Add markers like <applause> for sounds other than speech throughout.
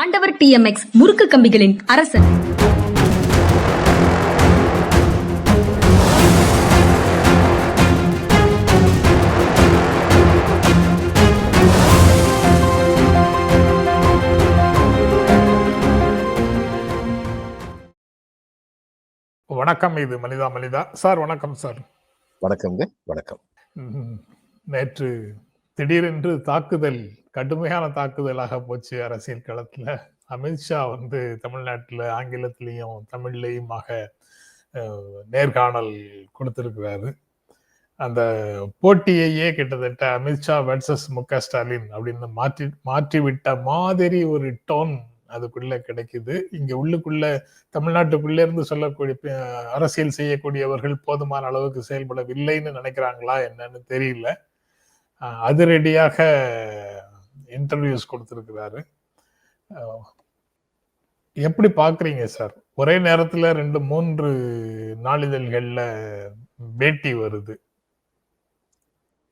ஆண்டவர் டிஎம்எக்ஸ் முறுக்கு கம்பிகளின் அரசன். வணக்கம் இது மனிதா மனிதா சார் வணக்கம் சார். வணக்கம்ங்க வணக்கம். நேற்று திடீரென்று தாக்குதல் கடுமையான தாக்குதலாக போச்சு அரசியல் களத்துல. அமித்ஷா வந்து தமிழ்நாட்டில் ஆங்கிலத்திலையும் தமிழ்லையுமாக நேர்காணல் கொடுத்திருக்கிறாரு. அந்த போட்டியையே கிட்டத்தட்ட அமித்ஷா வெர்சஸ் மு க ஸ்டாலின் அப்படின்னு மாற்றி மாற்றி விட்ட மாதிரி ஒரு டோன் அதுக்குள்ள கிடைக்குது. இங்க உள்ளுக்குள்ள தமிழ்நாட்டுக்குள்ளே இருந்து சொல்லக்கூடிய அரசியல் செய்யக்கூடியவர்கள் போதுமான அளவுக்கு செயல்படவில்லைன்னு நினைக்கிறாங்களா என்னன்னு தெரியல. அதிரடியாக இன்டர்வியூஸ் கொடுத்திருக்கிறாரு. எப்படி பாக்குறீங்க சார்? ஒரே நேரத்துல ரெண்டு மூன்று நாளிதழ்கள்ல பேட்டி வருது.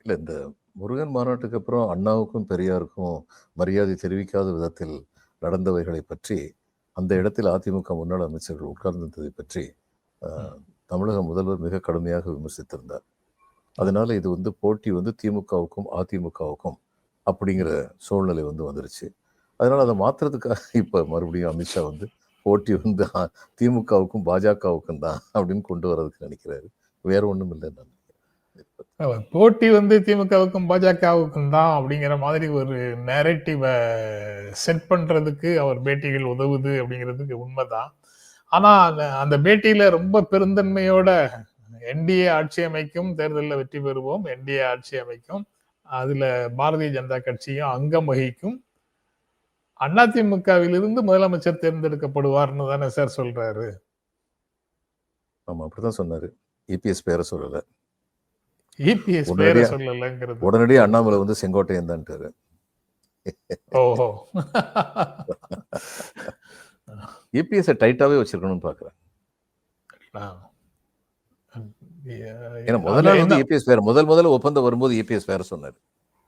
இல்ல இந்த முருகன் மாநாட்டுக்கு அப்புறம் அண்ணாவுக்கும் பெரியாருக்கும் மரியாதை தெரிவிக்காத விதத்தில் நடந்தவைகளை பற்றி அந்த இடத்தில் அதிமுக முன்னாள் அமைச்சர்கள் உட்கார்ந்திருந்ததை பற்றி தமிழக முதல்வர் மிக கடுமையாக விமர்சித்திருந்தார். அதனால இது வந்து போட்டி வந்து திமுகவுக்கும் அதிமுகவுக்கும் அப்படிங்கிற சூழ்நிலை வந்து வந்துருச்சு. அதனால் அதை மாற்றுறதுக்காக <laughs> இப்போ மறுபடியும் அமித்ஷா வந்து போட்டி வந்து திமுகவுக்கும் பாஜகவுக்கும் தான் அப்படின்னு கொண்டு வர்றதுக்கு நினைக்கிறாரு. வேற ஒன்றும் இல்லை நான் போட்டி வந்து திமுகவுக்கும் பாஜகவுக்கும் தான் அப்படிங்கிற மாதிரி ஒரு நேரட்டிவை செட் பண்றதுக்கு அவர் பேட்டிகள் உதவுது அப்படிங்கிறதுக்கு உண்மைதான். ஆனா அந்த- அந்த பேட்டியில ரொம்ப பெருந்தன்மையோட என்டிஏ ஆட்சி அமைக்கும் தேர்தலில் வெற்றி பெறுவோம் என்டிஏ ஆட்சி அமைக்கும். அதுல பாரதிய ஜனதா கட்சியும் அங்கம் வகிக்கும். அதிமுகவிலிருந்து முதலமைச்சர் தேர்ந்தெடுக்கப்படுவார்னு தானே சார் சொல்றாரு. ஆமா அப்படிதான் சொன்னாரு. இபிஎஸ் பேரை சொல்லல. இபிஎஸ் பேரை சொல்லலைங்கிறது. உடனடியே அண்ணாமலை வந்து செங்கோட்டையன் தான்ட்டாரு. ஓஹோ. இபிஎஸ் டைட்டாவே வச்சிருக்கணும்னு பாக்குறேன். ஏன்னா முதல் அதுல நாள் வந்து என்ன- இபிஎஸ் வேற முதல் முதல்ல ஒப்பந்தம் வரும்போது இபிஎஸ் வேற சொன்னாரு.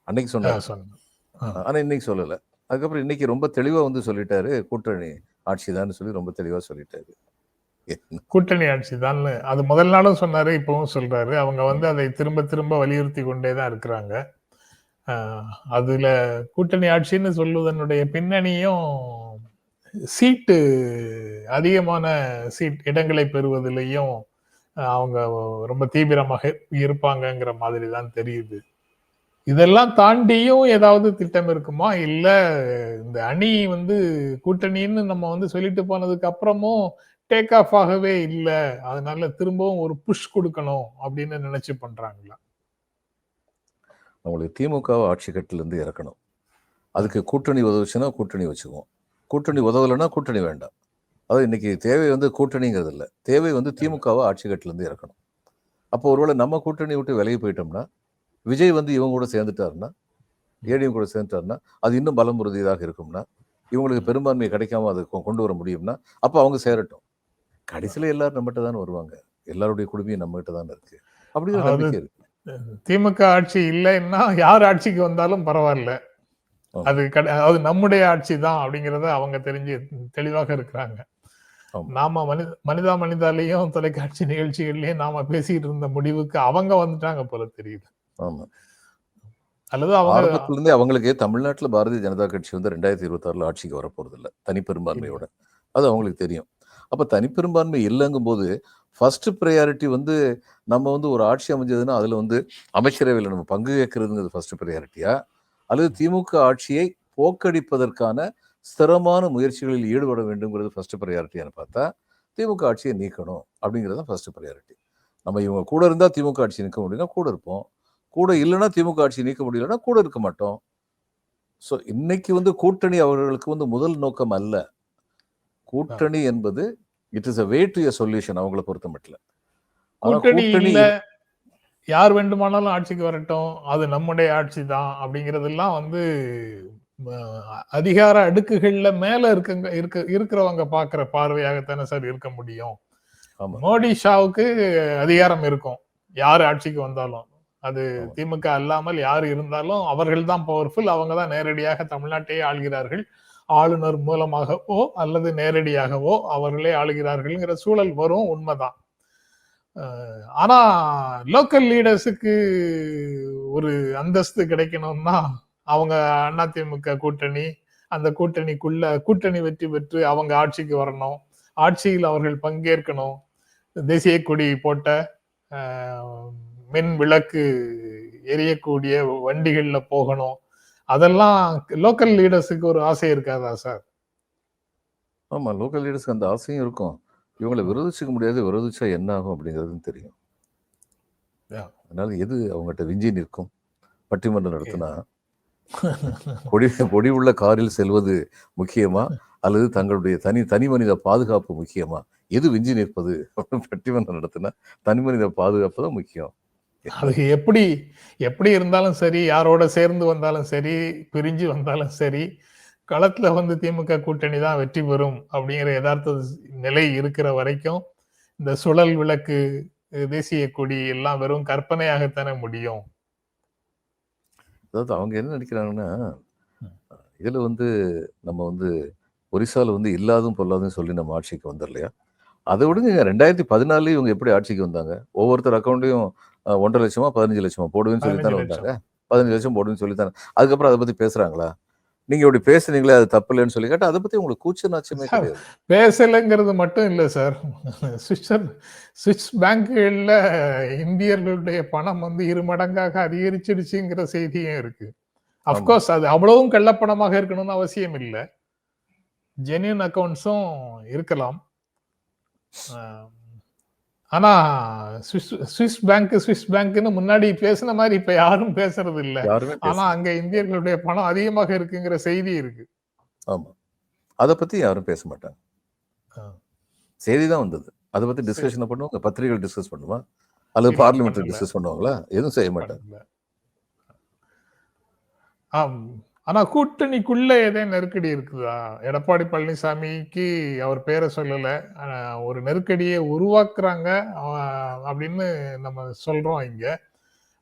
அன்னைக்கு சொன்னாரு. சொன்னேன். ஆனா இன்னைக்கு சொல்லல. அதுக்கப்புறம் இன்னைக்கு ரொம்ப தெளிவா வந்து சொல்லிட்டாரு. கூட்டணி ஆட்சி சொல்லி ரொம்ப தெளிவா சொல்லிட்டாரு? கூட்டணி ஆட்சி தான் அது முதல் நாளும் சொன்னாரு இப்பவும் சொல்றாரு. அவங்க வந்து அதை திரும்ப திரும்ப வலியுறுத்தி கொண்டே தான் இருக்கிறாங்க. அதுல கூட்டணி ஆட்சின்னு சொல்வதனுடைய பின்னணியும் சீட்டு அதிகமான சீட் இடங்களை பெறுவதிலையும் அவங்க ரொம்ப தீவிரமாக இருப்பாங்கங்கிற மாதிரி தான் தெரியுது. இதெல்லாம் தாண்டியும் ஏதாவது திட்டம் இருக்குமா? இல்ல இந்த அணி வந்து கூட்டணின்னு நம்ம வந்து சொல்லிட்டு போனதுக்கு அப்புறமும் டேக் ஆஃப் ஆகவே இல்லை அதனால திரும்பவும் ஒரு புஷ் கொடுக்கணும் அப்படின்னு நினைச்சு பண்றாங்களா? நம்மளுக்கு திமுகவை ஆட்சி கட்டிலிருந்து இறக்கணும். அதுக்கு கூட்டணி உதவுச்சுன்னா கூட்டணி வச்சுக்குவோம். கூட்டணி உதவலைன்னா கூட்டணி வேண்டாம். அதாவது இன்னைக்கு தேவை வந்து கூட்டணிங்கிறது இல்லை. தேவை வந்து திமுகவை ஆட்சி கட்டில இருந்து இறக்கணும். அப்போ ஒருவேளை நம்ம கூட்டணி விட்டு விலகி போயிட்டோம்னா விஜய் வந்து இவங்க கூட சேர்ந்துட்டாருன்னா ஏடிஎம் கூட சேர்ந்துட்டாருன்னா அது இன்னும் பலம் உறுதியதாக இருக்கும்னா இவங்களுக்கு பெரும்பான்மை கிடைக்காம அதை கொண்டு வர முடியும்னா அப்போ அவங்க சேரட்டும். கடைசியில எல்லாரும் நம்மகிட்ட தானே வருவாங்க. எல்லாருடைய குடுமையும் நம்மகிட்ட தானே இருக்கு. அப்படி ஒரு அதாவது நம்பிக்கை இருக்கு. திமுக ஆட்சி இல்லைன்னா யார் ஆட்சிக்கு வந்தாலும் பரவாயில்ல. அது கட- அது நம்முடைய ஆட்சி தான் அப்படிங்கறத அவங்க தெரிஞ்சு தெளிவாக இருக்கிறாங்க. நாம மனித மனிதா மனிதாலையும் தொலைக்காட்சி நிகழ்ச்சிகள்லயும் நாம பேசிட்டு இருந்த முடிவுக்கு அவங்க வந்துட்டாங்க போல தெரியுது. ஆமா. அல்லது அவங்க ஆரம்பத்துல இருந்தே அவங்களுக்கு தமிழ்நாட்டுல பாரதிய ஜனதா கட்சி வந்து ரெண்டாயிரத்தி இருபத்தி ஆறுல ஆட்சிக்கு வரப்போறது இல்ல. தனிப்பெரும்பான்மையோட அது அவங்களுக்கு தெரியும். அப்ப தனிப்பெரும்பான்மை இல்லைங்கும் போது ஃபர்ஸ்ட் ப்ரையாரிட்டி வந்து நம்ம வந்து ஒரு ஆட்சி அமைஞ்சதுன்னா அதுல வந்து அமைச்சரவையில் நம்ம பங்கு கேட்கறதுங்கிறது ஃபர்ஸ்ட் ப்ரையாரிட்டியா அல்லது திமுக ஆட்சியை போக்கடிப்பதற்கான ஸ்திரமான முயற்சிகளில் ஈடுபட வேண்டும்ங்கிறது ஃபர்ஸ்ட் ப்ரையாரிட்டியான்னு பார்த்தா திமுக ஆட்சியை நீக்கணும் அப்படிங்கிறது தான் ஃபர்ஸ்ட் ப்ரையாரிட்டி நம்ம இவங்க கூட இருந்தா திமுக ஆட்சி நிற்க முடியும்னா கூட இருப்போம். கூட இல்லைன்னா திமுக ஆட்சி நீக்க முடியலன்னா கூட இருக்க மாட்டோம். ஸோ இன்னைக்கு வந்து கூட்டணி அவர்களுக்கு வந்து முதல் நோக்கம் அல்ல. கூட்டணி என்பது it is a way to a solution அவங்கள பொறுத்த மட்டும் கூட்டணி யார் வேண்டுமானாலும் ஆட்சிக்கு வரட்டும் அது நம்முடைய ஆட்சி தான் அப்படிங்கறதெல்லாம் வந்து அதிகார அடுக்குகள்ல மேல இருக்கங்க இருக்க இருக்கிறவங்க பாக்குற பார்வையாகத்தானே சார் இருக்க முடியும். மோடி ஷாவுக்கு அதிகாரம் இருக்கும். யார் ஆட்சிக்கு வந்தாலும். அது. திமுக அல்லாமல் யார் இருந்தாலும் அவர்கள் தான் பவர்ஃபுல் அவங்க தான் நேரடியாக தமிழ்நாட்டையே ஆள்கிறார்கள். ஆளுநர் மூலமாகவோ அல்லது நேரடியாகவோ அவர்களே ஆளுகிறார்கள்ங்கிற சூழல் வரும் உண்மைதான். ஆனா லோக்கல் லீடர்ஸுக்கு ஒரு அந்தஸ்து கிடைக்கணும்னா அவங்க அதிமுக கூட்டணி அந்த கூட்டணிக்குள்ள கூட்டணி வெற்றி பெற்று அவங்க ஆட்சிக்கு வரணும். ஆட்சியில் அவர்கள் பங்கேற்கணும். தேசிய கொடி போட்ட மின் விளக்கு எரியக்கூடிய வண்டிகள்ல போகணும். அதெல்லாம் லோக்கல் லீடர்ஸுக்கு ஒரு ஆசை இருக்காதா சார்? ஆமா லோக்கல் லீடர்ஸ்க்கு அந்த ஆசையும் இருக்கும். இவங்களை விரோதிச்சுக்க முடியாது விரோதிச்சா என்ன ஆகும் அப்படிங்கிறதும் தெரியும். அதனால எது அவங்ககிட்ட விஞ்சி நிற்கும்? பட்டிமன்றம் நடத்தினா கொடி கொடி உள்ள காரில் செல்வது முக்கியமா? அல்லது தங்களுடைய தனி தனி மனித பாதுகாப்பு முக்கியமா? எது விஞ்சி நிற்பது? அப்படின்னு பட்டிமன்றம் நடத்தினா தனி மனித பாதுகாப்பு தான் முக்கியம். அது எப்படி எப்படி இருந்தாலும் சரி யாரோட சேர்ந்து வந்தாலும் சரி பிரிஞ்சு வந்தாலும் சரி களத்துல வந்து திமுக கூட்டணி தான் வெற்றி பெறும் அப்படிங்கிற யதார்த்த நிலை இருக்கிற வரைக்கும் இந்த சுழல் விளக்கு தேசிய கொடி எல்லாம் வெறும் கற்பனையாகத்தானே முடியும். அதாவது அவங்க என்ன நினைக்கிறாங்கன்னா இதுல வந்து நம்ம வந்து ஒரிசால வந்து இல்லாதும் பொல்லாதும் சொல்லி நம்ம ஆட்சிக்கு வந்தோம் இல்லையா? அதை விடுங்க ரெண்டாயிரத்தி பதினாலுல இவங்க எப்படி ஆட்சிக்கு வந்தாங்க? ஒவ்வொருத்தர் அக்கௌண்ட்டையும் ஒன்றரை லட்சமா பதினஞ்சு லட்சமா போடுவேன்னு சொல்லி தானே பதினஞ்சு வந்தாங்க. பதினஞ்சு லட்சம் போடுவேன்னு சொல்லி தானே அதுக்கப்புறம் அதை பத்தி பேசுறாங்களா? நீங்க இப்படி பேசுனீங்களே அது தப்பு இல்லைன்னு சொல்லி கேட்டா அதை பத்தி உங்களுக்கு கூச்ச நாச்சமே கிடையாது. பேசலைங்கிறது மட்டும் இல்லை சார். சுவிட்சர் சுவிஸ் பேங்குகள்ல இந்தியர்களுடைய பணம் வந்து இரு மடங்காக அதிகரிச்சிடுச்சுங்கிற செய்தியும் இருக்கு. அப்கோர்ஸ் அது அவ்வளவும் கள்ளப்பணமாக இருக்கணும்னு அவசியம் இல்லை. ஜென்யூன் அக்கவுண்ட்ஸும் இருக்கலாம். ஆம், ஆனா சுவிஸ் சுவிஸ் பேங்க் சுவிஸ் பேங்க்னு முன்னாடி பேசின மாதிரி இப்ப யாரும் பேசுறது இல்ல. யாருமே ஆனா பேச அங்க இந்தியர்களுடைய பணம் அதிகமாக இருக்குங்கிற செய்தி இருக்கு. ஆமா. அதை பத்தி யாரும் பேச மாட்டாங்க. செய்தி தான் வந்தது. அதை பத்தி டிஸ்கஷன் பண்ணுவாங்க பத்திரிகைகள் டிஸ்கஸ் பண்ணுமா அல்லது பார்லிமெண்ட்ல. டிஸ்கஸ் பண்ணுவாங்களா? எதுவும் செய்ய மாட்டாங்க. ஆம். ஆனா கூட்டணிக்குள்ள ஏதே நெருக்கடி இருக்குதா? எடப்பாடி பழனிசாமிக்கு அவர் பேரை சொல்லல. ஒரு நெருக்கடியை உருவாக்குறாங்க அப்படின்னு நம்ம சொல்றோம் இங்க.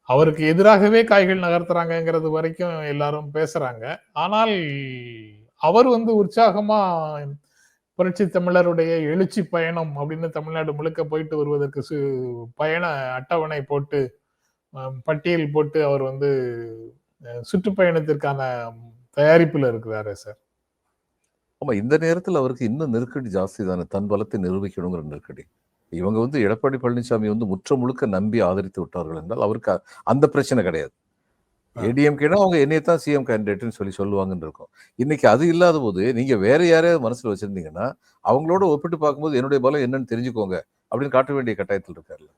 அவருக்கு எதிராகவே காய்கள் நகர்த்துறாங்கங்கிறது வரைக்கும் எல்லாரும் பேசுறாங்க. ஆனால் அவர் வந்து உற்சாகமா புரட்சி தமிழருடைய எழுச்சி பயணம் அப்படின்னு தமிழ்நாடு முழுக்க போயிட்டு வருவதற்கு சு பயண அட்டவணை போட்டு பட்டியல் போட்டு அவர் வந்து சுற்றுப்பயணத்திற்கான தயாரிப்புல இருக்கிறாரு சார். ஆமா இந்த நேரத்துல அவருக்கு இன்னும் நெருக்கடி ஜாஸ்தி தானே தன் பலத்தை நிரூபிக்கணுங்கிற நெருக்கடி. இவங்க வந்து எடப்பாடி பழனிசாமி வந்து முற்ற முழுக்க நம்பி ஆதரித்து விட்டார்கள் என்றால் அவருக்கு அந்த பிரச்சனை கிடையாது. ஏடிஎம்கேனா அவங்க என்னைய தான் சிஎம் கேண்டிடேட்னு சொல்லி சொல்லுவாங்கன்னு இருக்கும். இன்னைக்கு அது இல்லாத போது நீங்க வேற யாரையாவது மனசுல வச்சிருந்தீங்கன்னா அவங்களோட ஒப்பிட்டு பார்க்கும்போது என்னுடைய பலம் என்னன்னு தெரிஞ்சுக்கோங்க அப்படின்னு காட்ட வேண்டிய கட்டாயத்தில் இருக்காருல்ல.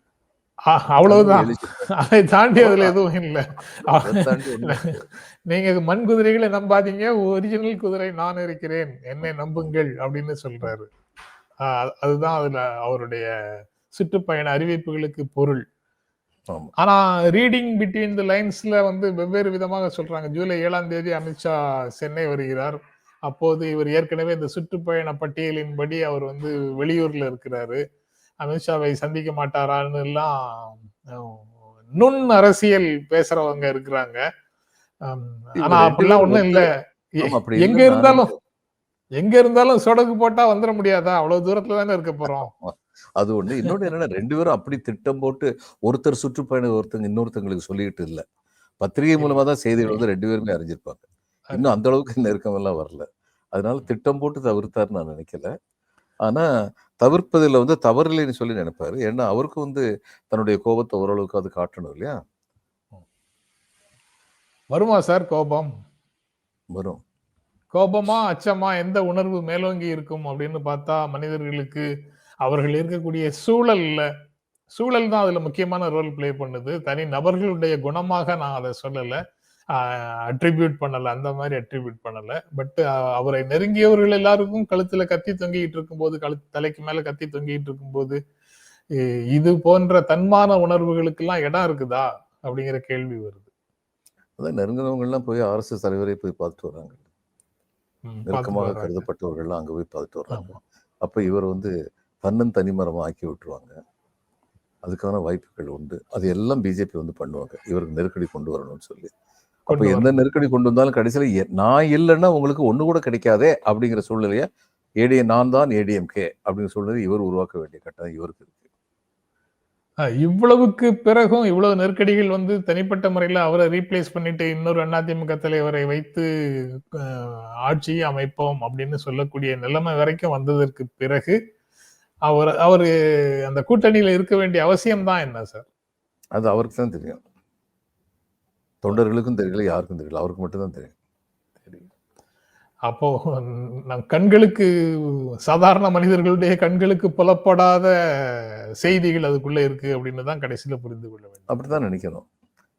அவ்வளவுதான். அதை தாண்டி அதுல எதுவும் இல்லை. நீங்க மண் குதிரைகளை நம்பாதீங்க. ஒரிஜினல் குதிரை நான் இருக்கிறேன். என்னை நம்புங்கள் அப்படின்னு சொல்றாரு. அதுதான் அதுல அவருடைய சுற்றுப்பயண அறிவிப்புகளுக்கு பொருள். ஆனா ரீடிங் பிட்வீன் தி லைன்ஸ்ல வந்து வெவ்வேறு விதமாக சொல்றாங்க. ஜூலை ஏழாம் தேதி அமித்ஷா சென்னை வருகிறார். அப்போது இவர் ஏற்கனவே இந்த சுற்றுப்பயண பட்டியலின்படி அவர் வந்து வெளியூர்ல இருக்கிறாரு. அமித்ஷாவை சந்திக்க மாட்டாரான்னு எல்லாம் நுண் அரசியல் பேசுறவங்க இருக்கிறாங்க. ஆனா அப்படிலாம் ஒண்ணும் இல்ல. எங்க இருந்தாலும் எங்க இருந்தாலும் சொடக்கு போட்டா வந்துட முடியாதா? அவ்வளவு தூரத்துல தானே இருக்க போறோம். அது ஒண்ணு. இன்னொன்னு என்னன்னா ரெண்டு பேரும் அப்படி திட்டம் போட்டு ஒருத்தர் சுற்றுப்பயணம் ஒருத்தங்க இன்னொருத்தங்களுக்கு சொல்லிட்டு இல்ல. பத்திரிகை மூலமா தான் செய்திகள் வந்து ரெண்டு பேருமே அறிஞ்சிருப்பாங்க. இன்னும் அந்த அளவுக்கு நெருக்கம் எல்லாம் வரல. அதனால திட்டம் போட்டு தவிர்த்தாருன்னு நான் நினைக்கல. ஆனா தவிர்ப்பதில் வந்து தவறில்லைன்னு சொல்லி நினைப்பாரு. ஏன்னா அவருக்கு வந்து தன்னுடைய கோபத்தை ஓரளவுக்கு அது காட்டணும் இல்லையா? வருமா சார் கோபம்? வரும். கோபமா அச்சமா எந்த உணர்வு மேலோங்கி இருக்கும் அப்படின்னு பார்த்தா மனிதர்களுக்கு அவர்கள் இருக்கக்கூடிய சூழல்ல சூழல் தான் அதுல முக்கியமான ரோல் ப்ளே பண்ணுது. தனி நபர்களுடைய குணமாக நான் அதை சொல்லல. அட்ரிபியூட் பண்ணல. அந்த மாதிரி அட்ரிபியூட் பண்ணல. பட் அவரை நெருங்கியவர்கள் எல்லாருக்கும் கழுத்துல கத்தி தொங்கிட்டு இருக்கும்போது கழுத்து தலைக்கு மேல கத்தி தொங்கிட்டு இருக்கும்போது இது போன்ற தன்மான உணர்வுகளுக்கெல்லாம் இடம் இருக்குதா? அப்படிங்கிற கேள்வி வருது. அதான் நெருங்கினவங்க எல்லாம் போய் ஆர்எஸ்எஸ் தலைவரை போய் பார்த்துட்டு வராங்க. நெருக்கமாக. கருதப்பட்டவர்கள்லாம் அங்க போய் பார்த்துட்டு வர்றாங்க. அப்ப இவர் வந்து தன்னன் தனிமரமா ஆக்கி விட்டுருவாங்க. அதுக்கான வாய்ப்புகள் உண்டு. அது எல்லாம் பிஜேபி வந்து பண்ணுவாங்க. இவருக்கு நெருக்கடி கொண்டு வரணும்னு சொல்லி. அப்ப எந்த நெருக்கடி கொண்டு வந்தாலும் கடைசியில நான் இல்லைன்னா உங்களுக்கு ஒண்ணு கூட கிடைக்காதே அப்படிங்கிற சூழ்நிலைய ஏடிஎ நான் தான் ஏடிஎம்கே அப்படிங்கிற சூழ்நிலை இவர் உருவாக்க வேண்டிய கட்டாயம் இவருக்கு இருக்கு. இவ்வளவுக்கு பிறகும் இவ்வளவு நெருக்கடிகள் வந்து தனிப்பட்ட முறையில் அவரை ரீப்ளேஸ் பண்ணிட்டு இன்னொரு அதிமுக தலைவரை வைத்து ஆட்சியை அமைப்போம் அப்படின்னு சொல்லக்கூடிய நிலைமை வரைக்கும் வந்ததற்கு பிறகு அவர் அவர் அந்த கூட்டணியில இருக்க வேண்டிய அவசியம் தான் என்ன சார்? அது அவருக்கு தான் தெரியும். தொண்டர்களுக்கும் தெரியல யாருக்கும் தெரியல. அவருக்கு மட்டும்தான் தெரியும். அப்போ நம் கண்களுக்கு சாதாரண மனிதர்களுடைய கண்களுக்கு புலப்படாத செய்திகள் அதுக்குள்ள இருக்கு அப்படின்னு தான் கடைசியில புரிந்து கொள்ள வேண்டும். அப்படித்தான் நினைக்கணும்.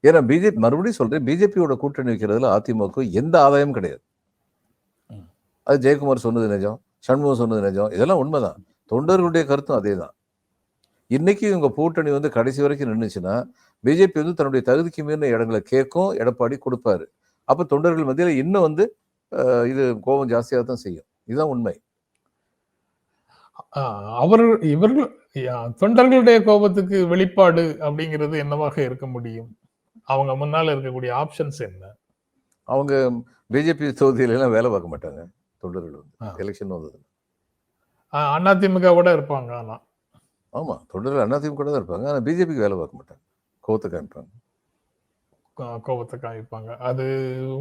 ஏன்னா பிஜேபி மறுபடியும் சொல்றேன் பிஜேபியோட கூட்டணி வைக்கிறதுல அதிமுக எந்த ஆதாயமும் கிடையாது. அது ஜெயக்குமார் சொன்னது நிஜம் சண்முகம் சொன்னது நிஜம் இதெல்லாம் உண்மைதான். தொண்டர்களுடைய கருத்தும் அதே தான் இன்னைக்கு இவங்க கூட்டணி வந்து கடைசி வரைக்கும் நின்றுச்சுன்னா பிஜேபி வந்து தன்னுடைய தகுதிக்கு மீறின இடங்களை கேட்கும் எடப்பாடி கொடுப்பாரு. அப்ப தொண்டர்கள் மத்தியில் இன்னும் வந்து இது கோபம் ஜாஸ்தியாக தான் செய்யும். இதுதான் உண்மை. அவர் இவர்கள் தொண்டர்களுடைய கோபத்துக்கு வெளிப்பாடு அப்படிங்கிறது என்னவாக இருக்க முடியும்? அவங்க முன்னால இருக்கக்கூடிய ஆப்ஷன்ஸ் என்ன? அவங்க பிஜேபி தொகுதியில எல்லாம் வேலை பார்க்க மாட்டாங்க தொண்டர்கள். வந்து. எலெக்ஷன் வந்தது அதிமுகவோட இருப்பாங்க ஆனா. ஆமா தொண்டர்கள் அதிமுக தான் இருப்பாங்க ஆனா பிஜேபிக்கு வேலை பார்க்க மாட்டாங்க. கோவத்தை காமிப்பாங்க. கோபத்தை காமிப்பாங்க. அது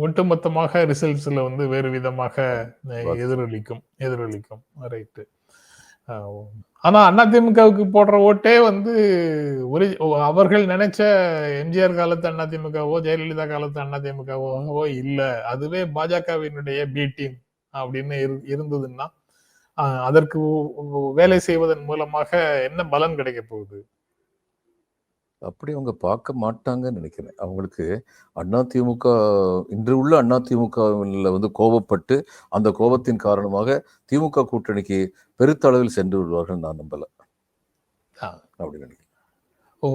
ஒட்டுமொத்தமாக ரிசல்ட்ஸ்ல வந்து வேறு விதமாக எதிரொலிக்கும் எதிரொலிக்கும். ரைட்டு ஆனா அதிமுகவுக்கு போடுற ஓட்டே வந்து ஒரு அவர்கள் நினைச்ச எம்ஜிஆர் காலத்து அதிமுகவோ ஜெயலலிதா காலத்து அதிமுகவோ இல்ல. அதுவே பாஜகவினுடைய பி டீம் அப்படின்னு இரு- இருந்ததுன்னா அதற்கு வேலை செய்வதன் மூலமாக என்ன பலன் கிடைக்க போகுது? அப்படி அவங்க பார்க்க மாட்டாங்கன்னு நினைக்கிறேன். அவங்களுக்கு அதிமுக இன்று உள்ள அதிமுகவில் வந்து கோபப்பட்டு அந்த கோபத்தின் காரணமாக திமுக கூட்டணிக்கு பெருத்த அளவில் சென்று விடுவார்கள் நான் நம்பல. அப்படி நினைக்கிறேன். ஓ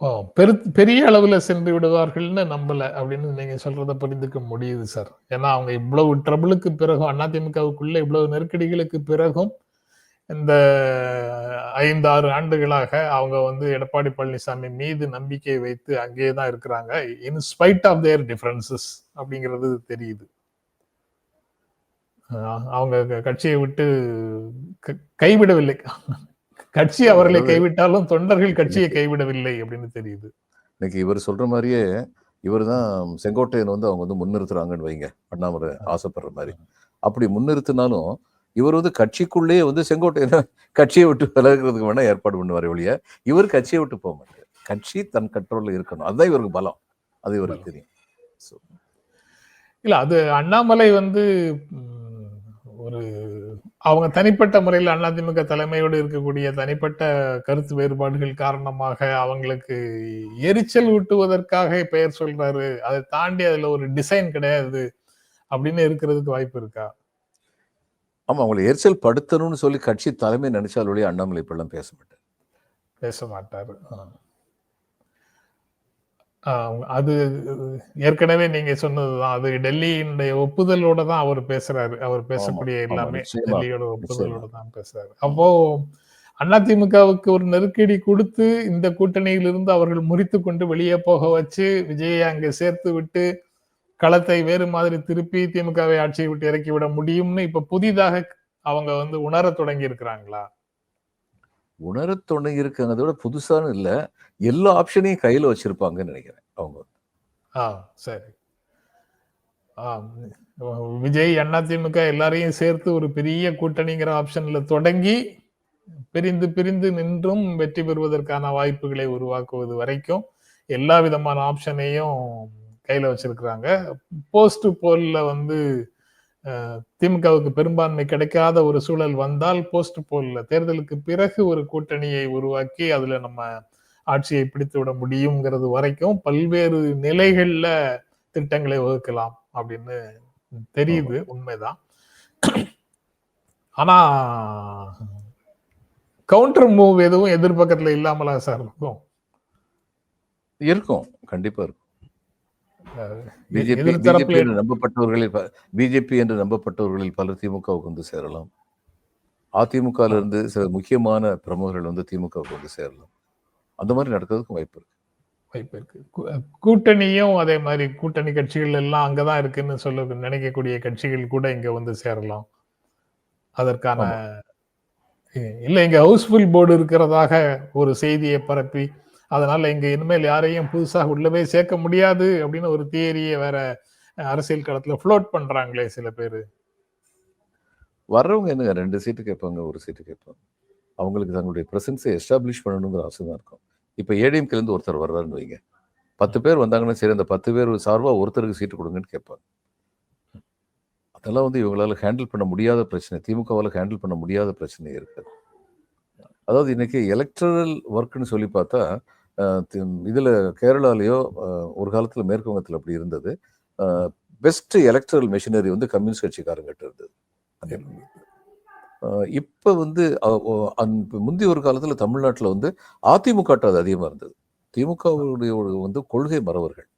ஓ, பெரு பெரிய அளவுல சென்று விடுவார்கள்னு நம்பல அப்படின்னு நீங்க சொல்றத புரிந்துக்க முடியுது சார். ஏன்னா அவங்க இவ்வளவு ட்ரபிளுக்கு பிறகும் அதிமுகவுக்குள்ள இவ்வளவு நெருக்கடிகளுக்கு பிறகும் இந்த ஐந்து ஆறு ஆண்டுகளாக அவங்க வந்து எடப்பாடி பழனிசாமி மீது நம்பிக்கை வைத்து அங்கேயே தான் இருக்கிறாங்க. In spite of their differences அப்படிங்கிறது தெரியுது. அவங்க கட்சியை விட்டு கைவிடவில்லை. கட்சி அவர்களை கைவிட்டாலும் தொண்டர்கள் கட்சியை கைவிடவில்லை அப்படின்னு தெரியுது. இன்னைக்கு இவர் சொல்ற மாதிரியே இவர் தான் செங்கோட்டையன் வந்து அவங்க வந்து முன்னிறுத்துறாங்கன்னு வைங்க. அண்ணாமலை ஆசைப்படுற மாதிரி. அப்படி முன்னிறுத்தினாலும் இவர் வந்து கட்சிக்குள்ளேயே வந்து செங்கோட்டையனை கட்சியை விட்டு விலகிறதுக்கு வேணா ஏற்பாடு பண்ணுவார் ஒழிய இவர் கட்சியை விட்டு போக மாட்டார். கட்சி தன் கண்ட்ரோல்ல இருக்கணும். அதுதான் இவருக்கு பலம். அது இவருக்கு தெரியும். இல்ல அது அண்ணாமலை வந்து ஒரு அவங்க தனிப்பட்ட முறையில் அதிமுக தலைமையோடு இருக்கக்கூடிய தனிப்பட்ட கருத்து வேறுபாடுகள் காரணமாக அவங்களுக்கு எரிச்சல் ஊட்டுவதற்காக பெயர் சொல்றாரு. அதை தாண்டி அதுல ஒரு டிசைன் கிடையாது அப்படின்னு இருக்கிறதுக்கு வாய்ப்பு இருக்கா? ஆமா அவங்களை எரிச்சல் படுத்தணும்னு சொல்லி கட்சி தலைமை நினைச்சால் ஒழிய அண்ணாமலை இப்பெல்லாம் பேச மாட்டார். பேச மாட்டாரு. அது ஏற்கனவே நீங்க சொன்னதுதான் அது டெல்லியினுடைய ஒப்புதலோட தான் அவர் பேசுறாரு. அவர் பேசக்கூடிய எல்லாமே டெல்லியோட ஒப்புதலோட தான் பேசுறாரு. அப்போ அதிமுகவுக்கு ஒரு நெருக்கடி கொடுத்து இந்த கூட்டணியிலிருந்து அவர்கள் முறித்து கொண்டு வெளியே போக வச்சு விஜயை அங்க சேர்த்து விட்டு களத்தை வேறு மாதிரி திருப்பி திமுகவை ஆட்சியை விட்டு இறக்கி விட முடியும்னு இப்ப புதிதாக அவங்க வந்து உணரத் தொடங்கி இருக்கிறாங்களா? உணரத் தொடங்கி இருக்காங்க விட புதுசான இல்ல. எல்லா ஆப்ஷனையும் கையில வச்சிருப்பாங்கன்னு நினைக்கிறேன் அவங்க ஆ சரி. விஜய் அதிமுக எல்லாரையும் சேர்த்து ஒரு பெரிய கூட்டணிங்கிற ஆப்ஷன்ல தொடங்கி பிரிந்து பிரிந்து நின்றும் வெற்றி பெறுவதற்கான வாய்ப்புகளை உருவாக்குவது வரைக்கும் எல்லா விதமான ஆப்ஷனையும் கையில வச்சிருக்கிறாங்க. போஸ்ட் போல்ல வந்து திமுகவுக்கு பெரும்பான்மை கிடைக்காத ஒரு சூழல் வந்தால் போஸ்ட் போல்ல தேர்தலுக்கு பிறகு ஒரு கூட்டணியை உருவாக்கி அதுல நம்ம ஆட்சியை பிடித்து விட முடியுங்கிறது வரைக்கும் பல்வேறு நிலைகள்ல திட்டங்களை வகுக்கலாம் அப்படின்னு தெரியுது உண்மைதான். ஆனா கவுண்டர் மூவ் எதுவும் எதிர்பக்கத்துல இல்லாமலா சார் இருக்கும்? இருக்கும். கண்டிப்பா இருக்கும். பிஜேபி பிஜேபி என்று நம்பப்பட்டவர்களில் பிஜேபி என்று நம்பப்பட்டவர்களில் பலர் திமுகவுக்கு வந்து சேரலாம். அதிமுகல இருந்து சில முக்கியமான பிரமுகர்கள் வந்து திமுகவுக்கு வந்து சேரலாம். அந்த மாதிரி நடக்கிறதுக்கு வாய்ப்பு இருக்கு. வாய்ப்பு இருக்கு. கூட்டணியும் அதே மாதிரி கூட்டணி கட்சிகள் எல்லாம் அங்கதான் இருக்குன்னு சொல்ல நினைக்கக்கூடிய கட்சிகள் கூட இங்க வந்து சேரலாம். அதற்கான இல்ல இங்க ஹவுஸ்ஃபுல் போர்டு இருக்கிறதாக ஒரு செய்தியை பரப்பி அதனால இங்க இனிமேல் யாரையும் புதுசாக உள்ளவே சேர்க்க முடியாது அப்படின்னு ஒரு தியரியை வேற அரசியல் களத்துல ஃப்ளோட் பண்றாங்களே சில பேர். வர்றவங்க என்னங்க? ரெண்டு சீட்டு கேட்பாங்க ஒரு சீட்டு கேட்பாங்க. அவங்களுக்கு தங்களுடைய பிரசன்ஸை எஸ்டாப்ளிஷ் பண்ணணுங்கிற ஆசை தான் இருக்கும். இப்போ ஏடிஎம்கேலேருந்து ஒருத்தர் வர்றாருன்னு வைங்க. பத்து பேர் வந்தாங்கன்னா சரி அந்த பத்து பேர் சார்பாக ஒருத்தருக்கு சீட்டு கொடுங்கன்னு கேட்பாங்க. அதெல்லாம் வந்து இவங்களால ஹேண்டில் பண்ண முடியாத பிரச்சனை. திமுகவால் ஹேண்டில் பண்ண முடியாத பிரச்சனை இருக்குது அதாவது இன்னைக்கு எலக்ட்ரல் ஒர்க்குன்னு சொல்லி பார்த்தா இதில் கேரளாலேயோ ஒரு காலத்தில் மேற்கு வங்கத்தில் அப்படி இருந்தது. பெஸ்ட் எலக்ட்ரல் மெஷினரி வந்து கம்யூனிஸ்ட் கட்சிக்காரங்கிட்ட இருந்தது. இப்ப வந்து முந்தைய ஒரு காலத்துல தமிழ்நாட்டுல வந்து அதிமுக ட்ட அது அதிகமா இருந்தது. திமுகவுடைய வந்து கொள்கை மறவர்கள்.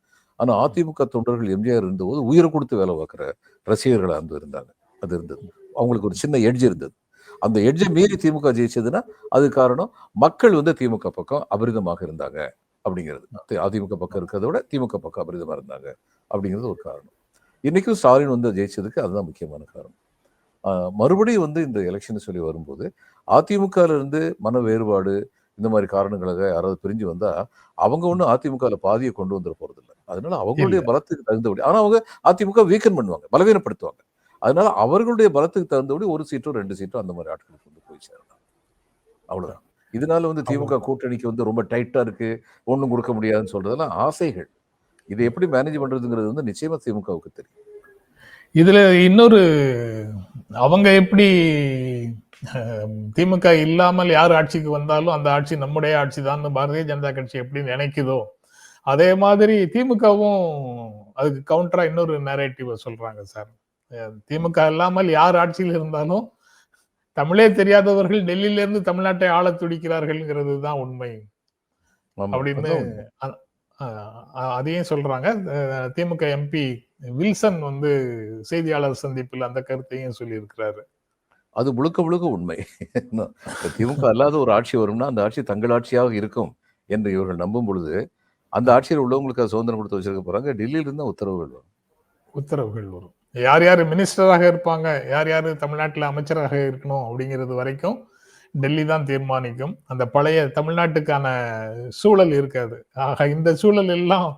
ஆனா அதிமுக தொண்டர்கள் எம்ஜிஆர் இருந்தபோது உயிரை கொடுத்து வேலை பார்க்குற ரசிகர்களா வந்து இருந்தாங்க. அது இருந்தது. அவங்களுக்கு ஒரு சின்ன எட்ஜ் இருந்தது. அந்த எட்ஜை மீறி திமுக ஜெயிச்சதுன்னா அது காரணம் மக்கள் வந்து திமுக பக்கம் அபரிதமாக இருந்தாங்க அப்படிங்கிறது. அதிமுக பக்கம் இருக்கிறத விட திமுக பக்கம் அபரிதமா இருந்தாங்க அப்படிங்கிறது ஒரு காரணம். இன்னைக்கும் ஸ்டாலின் வந்து ஜெயிச்சதுக்கு அதுதான் முக்கியமான காரணம். மறுபடியும் வந்து இந்த எலெக்ஷன் சொல்லி வரும்போது அதிமுக ல இருந்து மன வேறுபாடு இந்த மாதிரி காரணங்களாக யாராவது பிரிஞ்சு வந்தா அவங்க ஒன்றும் அதிமுக பாதியை கொண்டு வந்துட போறது இல்லை அதனால அவங்களுடைய. பலத்துக்கு தகுந்தபடி ஆனா அவங்க அதிமுக வீக்கன் பண்ணுவாங்க பலவீனப்படுத்துவாங்க. அதனால அவர்களுடைய பலத்துக்கு தகுந்தபடி ஒரு சீட்டோ ரெண்டு சீட்டோ அந்த மாதிரி ஆட்களுக்கு வந்து போய் சேரலாம். அவ்வளவுதான். இதனால வந்து திமுக கூட்டணிக்கு வந்து ரொம்ப டைட்டா இருக்கு. ஒண்ணும் கொடுக்க முடியாதுன்னு சொல்றதெல்லாம் ஆசைகள். இதை எப்படி மேனேஜ் பண்றதுங்கிறது வந்து நிச்சயமா திமுகவுக்கு தெரியும். இதுல இன்னொரு அவங்க எப்படி திமுக இல்லாமல் யார் ஆட்சிக்கு வந்தாலும் அந்த ஆட்சி நம்முடைய ஆட்சி தான் பாரதிய ஜனதா கட்சி எப்படி நினைக்குதோ அதே மாதிரி திமுகவும் அதுக்கு கவுண்டரா இன்னொரு நரேட்டிவ சொல்றாங்க சார். திமுக இல்லாமல் யார் ஆட்சியில் இருந்தாலும் தமிழே தெரியாதவர்கள் டெல்லியில இருந்து தமிழ்நாட்டை ஆள துடிக்கிறார்கள்ங்கிறது தான் உண்மை. அப்படின்னு அதையும் சொல்றாங்க. திமுக எம்பி வில்சன் வந்து செய்தியாளர் சந்திப்பில் அந்த கருத்தையும் சொல்லியிருக்கிறாரு. அது முழுக்க முழுக்க உண்மை. திமுக அல்லாத ஒரு ஆட்சி வரும்னா அந்த ஆட்சி தங்கள் ஆட்சியாக இருக்கும் என்று இவர்கள் நம்பும் பொழுது அந்த ஆட்சியில் உள்ளவங்களுக்கு சுதந்திரம் கொடுத்து வச்சிருக்க போறாங்க. டெல்லியில இருந்து உத்தரவுகள் வரும். உத்தரவுகள் வரும். யார் யார் மினிஸ்டராக இருப்பாங்க? யார் யார் தமிழ்நாட்டில் அமைச்சராக இருக்கணும் அப்படிங்கிறது வரைக்கும் டெல்லி தான் தீர்மானிக்கும். அந்த பழைய தமிழ்நாட்டுக்கான சூழல் இருக்காது. ஆக இந்த சூழல் எல்லாம்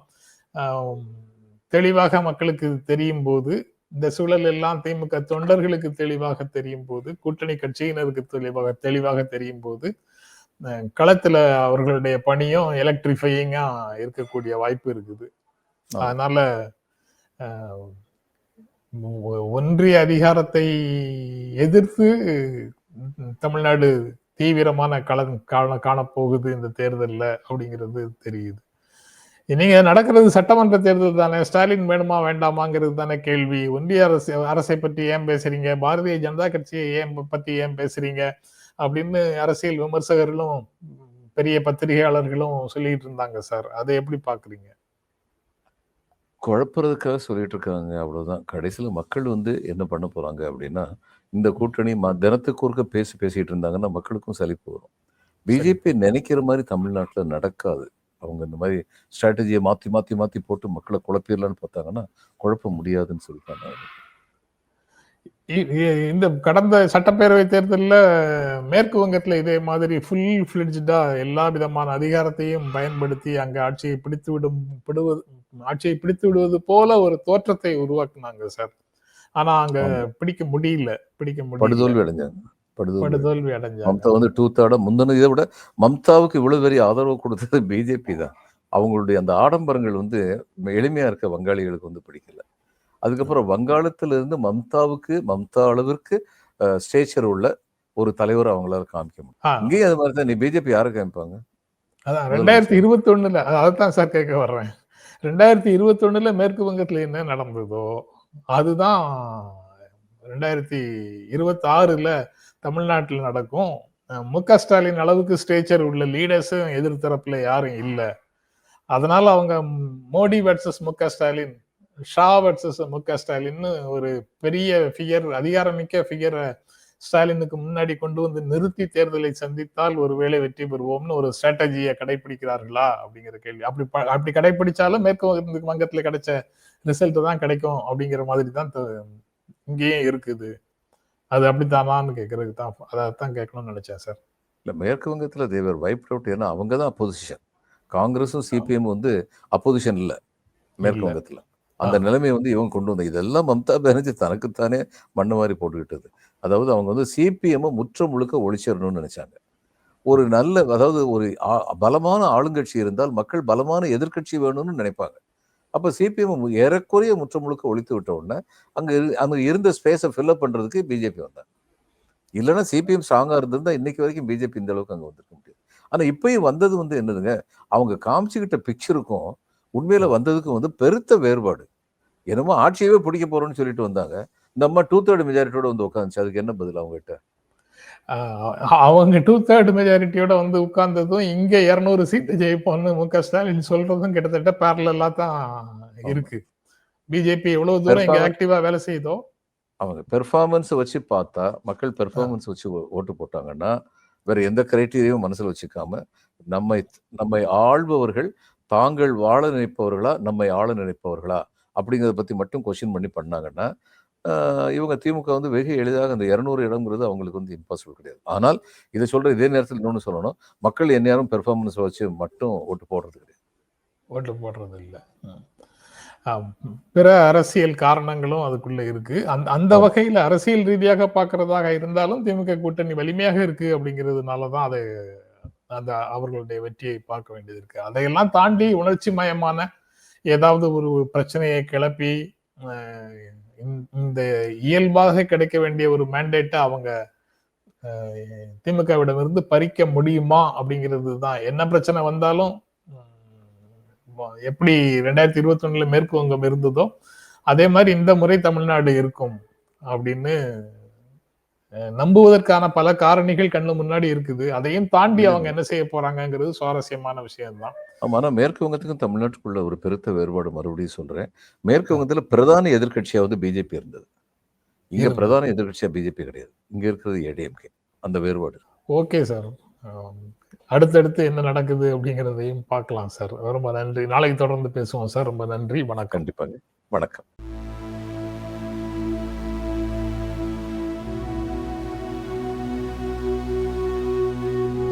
தெளிவாக மக்களுக்கு தெரியும் போது இந்த சூழல் எல்லாம் திமுக தொண்டர்களுக்கு தெளிவாக தெரியும் போது கூட்டணி கட்சியினருக்கு தெளிவாக தெளிவாக தெரியும் போது களத்துல அவர்களுடைய பணியும் எலக்ட்ரிஃபையிங்கா இருக்கக்கூடிய வாய்ப்பு இருக்குது. அதனால ஒன்றிய அதிகாரத்தை எதிர்த்து தமிழ்நாடு தீவிரமான களம் காண காணப்போகுது இந்த தேர்தலில் அப்படிங்கிறது தெரியுது. நீங்க நடக்கிறது சட்டமன்ற தேர்தல் தானே ஸ்டாலின் வேணுமா வேண்டாமாங்கிறது தானே கேள்வி. ஒன்றிய அரசு அரசை பற்றி ஏன் பேசுறீங்க? பாரதிய ஜனதா கட்சியை ஏன் பத்தி ஏன் பேசுறீங்க? அப்படின்னு அரசியல் விமர்சகர்களும் பெரிய பத்திரிகையாளர்களும் சொல்லிட்டு இருந்தாங்க சார். அதை எப்படி பாக்குறீங்க? குழப்புறதுக்காக சொல்லிட்டு இருக்காங்க. அவ்வளவுதான். கடைசியில மக்கள் வந்து என்ன பண்ண போறாங்க அப்படின்னா இந்த கூட்டணி ம- தினத்துக்கு ஒருக்க பேசி பேசிட்டு இருந்தாங்கன்னா மக்களுக்கும் சலிப்பு வரும் பிஜேபி நினைக்கிற மாதிரி தமிழ்நாட்டுல நடக்காது. அவங்க இந்த மாதிரி ஸ்ட்ராட்டஜியை மாத்தி மாத்தி மாத்தி போட்டு மக்களை குழப்பிடலான்னு பார்த்தாங்கன்னா குழப்ப முடியாதுன்னு சொல்லிட்டாங்க இந்த கடந்த சட்டப்பேரவை தேர்தல்ல மேற்கு வங்கத்துல இதே மாதிரி ஃபுல் ஃபிளட்ஜா எல்லா விதமான அதிகாரத்தையும் பயன்படுத்தி அங்க ஆட்சியை பிடித்து விடும் விடுவது ஆட்சியை பிடித்து விடுவது போல ஒரு தோற்றத்தை உருவாக்குனாங்க சார். ஆனா அங்க. பிடிக்க முடியல பிடிக்க படுதோல்வி முடியல அடைஞ்சாங்க. படுதோல்வி. படுதோல்வி அடைஞ்சாங்க. மம்தா வந்து டூ தேர்டா முந்தின இதை விட மம்தாவுக்கு இவ்வளவு பெரிய ஆதரவு கொடுத்தது பிஜேபி தான். அவங்களுடைய அந்த ஆடம்பரங்கள் வந்து எளிமையா இருக்க வங்காளிகளுக்கு வந்து பிடிக்கல. அதுக்கப்புறம் வங்காளத்துல இருந்து மம்தாவுக்கு மம்தா அளவிற்கு ஸ்டேச்சர் உள்ள ஒரு தலைவர் அவங்களால காமிக்க முடியும் இங்கேயும் அது மாதிரி தான்? நீ பிஜேபி யாரை காமிப்பாங்க? அதான் ரெண்டாயிரத்தி இருபத்தி ஒண்ணுல அதைத்தான் சார் கேட்க வர்றேன். ரெண்டாயிரத்தி இருபத்தொன்னுல மேற்கு வங்கத்துல என்ன நடந்ததோ அதுதான் ரெண்டாயிரத்தி இருபத்தி ஆறுல தமிழ்நாட்டில் நடக்கும். மு க ஸ்டாலின் அளவுக்கு ஸ்டேச்சர் உள்ள லீடர்ஸும் எதிர்த்தரப்புல யாரும் இல்லை. அதனால அவங்க மோடி வெர்சஸ் மு க ஸ்டாலின் ஷா வெர்சஸ் மு க ஸ்டாலின்னு ஒரு பெரிய ஃபிகர் அதிகாரமிக்க ஃபிகரை ஸ்டாலினுக்கு முன்னாடி கொண்டு வந்து நிறுத்தி தேர்தலை சந்தித்தால் ஒருவேளை வெற்றி பெறுவோம்னு ஒரு ஸ்ட்ராட்டஜியை கடைபிடிக்கிறார்களா அப்படிங்கிற கேள்வி. அப்படி அப்படி கடைபிடிச்சாலும் மேற்கு வங்க- வங்கத்துல கிடைச்ச ரிசல்ட் தான் கிடைக்கும் அப்படிங்கிற மாதிரி தான் இங்கேயும் இருக்குது. அது அப்படித்தானான்னு கேட்கறதுக்கு தான். அதான் கேட்கணும்னு நினைச்சேன் சார். இல்ல மேற்கு வங்கத்துல தேவர் வைப் அவுட் ஏன்னா அவங்க தான் அப்போசிஷன் காங்கிரஸும் சிபிஎம் வந்து அப்போசிஷன் இல்ல மேற்கு. வங்கத்துல. அந்த நிலைமையை வந்து இவங்க கொண்டு வந்த இதெல்லாம் மம்தா பானர்ஜி தனக்குத்தானே மண்ணு மாதிரி போட்டுக்கிட்டது. அதாவது அவங்க வந்து சிபிஎம் முற்ற முழுக்க ஒழிச்சிடணும்னு நினைச்சாங்க. ஒரு நல்ல அதாவது ஒரு பலமான ஆளுங்கட்சி இருந்தால் மக்கள் பலமான எதிர்க்கட்சி வேணும்னு நினைப்பாங்க. அப்ப சிபிஎம் ஏறக்குறைய முற்ற முழுக்க ஒழித்து விட்ட உடனே அங்க அங்கே அங்க இருந்த ஸ்பேஸை ஃபில்அப் பண்றதுக்கு பிஜேபி வந்தாங்க. இல்லைன்னா சிபிஎம் ஸ்ட்ராங்கா இருந்திருந்தா இன்னைக்கு வரைக்கும் பிஜேபி இந்த அளவுக்கு அங்கே வந்திருக்க முடியாது. ஆனா இப்பயும் வந்தது வந்து என்னதுங்க? அவங்க காமிச்சுக்கிட்ட பிக்சருக்கும் உண்மையில வந்ததுக்கும் வந்து பெருத்த வேறுபாடு. என்னமோ ஆட்சியவே பிடிக்க போறோம்னு சொல்லிட்டு வந்தாங்க. நம்ம டூ தேர்ட் மெஜாரிட்டியோட வந்து உட்காந்துச்சு அதுக்கு என்ன பதில் அவங்ககிட்ட? அவங்க டூ தேர்ட் மெஜாரிட்டியோட வந்து உட்கார்ந்ததும் இங்க இருநூறு சீட்டு ஜெயிப்போம்னு மு க. ஸ்டாலின் சொல்றதும் கிட்டத்தட்ட பேரலா தான் இருக்கு. பிஜேபி எவ்வளவு தூரம் இங்க ஆக்டிவா வேலை செய்யுதோ? அவங்க பெர்ஃபார்மன்ஸ் வச்சு பார்த்தா மக்கள் பெர்ஃபார்மன்ஸ் வச்சு ஓட்டு போட்டாங்கன்னா வேற எந்த கிரைட்டீரியாவும் மனசுல வச்சுக்காம நம்மை நம்மை ஆள்பவர்கள் தாங்கள் வாழ நினைப்பவர்களா நம்மை ஆள நினைப்பவர்களா அப்படிங்கிறத பத்தி மட்டும் கொஸ்டின் பண்ணி பண்ணாங்கன்னா இவங்க திமுக வந்து வெகு எளிதாக அந்த இரநூறு இடம்ங்கிறது அவங்களுக்கு வந்து இம்பாசிபிள் கிடையாது. ஆனால் இதை சொல்ற இதே நேரத்தில் இன்னொன்று சொல்லணும். மக்கள் எந்நேரம் பெர்ஃபார்மன்ஸ் வச்சு மட்டும் ஓட்டு போடுறது கிடையாது. ஓட்டு போடுறது இல்ல. பிற அரசியல் காரணங்களும் அதுக்குள்ள இருக்கு. அந்த அந்த. வகையில அரசியல் ரீதியாக பார்க்கறதாக இருந்தாலும் திமுக கூட்டணி வலிமையாக இருக்கு அப்படிங்கிறதுனாலதான் அதை அந்த அவர்களுடைய வெற்றியை பார்க்க வேண்டியது இருக்கு. அதையெல்லாம் தாண்டி உணர்ச்சி மயமான ஏதாவது ஒரு பிரச்சனையை கிளப்பி இந்த- இந்த இயல்பாக கிடைக்க வேண்டிய ஒரு மேண்டேட்டை அவங்க திமுகவிடமிருந்து பறிக்க முடியுமா அப்படிங்கிறது தான் என்ன பிரச்சனை வந்தாலும் எப்படி ரெண்டாயிரத்தி இருபத்தி ஒண்ணுல மேற்கு வங்கம் இருந்ததோ அதே மாதிரி இந்த முறை தமிழ்நாடு இருக்கும் அப்படின்னு நம்புவதற்கான பல காரணிகள் கண்ணு முன்னாடி இருக்குது. அதையும் தாண்டி அவங்க என்ன செய்ய போறாங்கங்கிறது சுவாரஸ்யமான விஷயம்தான். ஆமா ஆனா மேற்கு வங்கத்துக்கும் தமிழ்நாட்டுக்குள்ள ஒரு பெருத்த வேறுபாடு மறுபடியும் சொல்றேன். மேற்கு வங்கத்துல பிரதான எதிர்க்கட்சியா வந்து பிஜேபி இருந்தது. இங்க. பிரதான எதிர்க்கட்சியா பிஜேபி கிடையாது. இங்க இருக்கிறது ஏடிஎம்கே அந்த வேறுபாடு. Okay sir. அடுத்தடுத்து என்ன நடக்குது அப்படிங்கிறதையும் பார்க்கலாம் சார். ரொம்ப நன்றி. நாளைக்கு தொடர்ந்து பேசுவோம் சார். ரொம்ப நன்றி. வணக்கம். கண்டிப்பாங்க. வணக்கம்.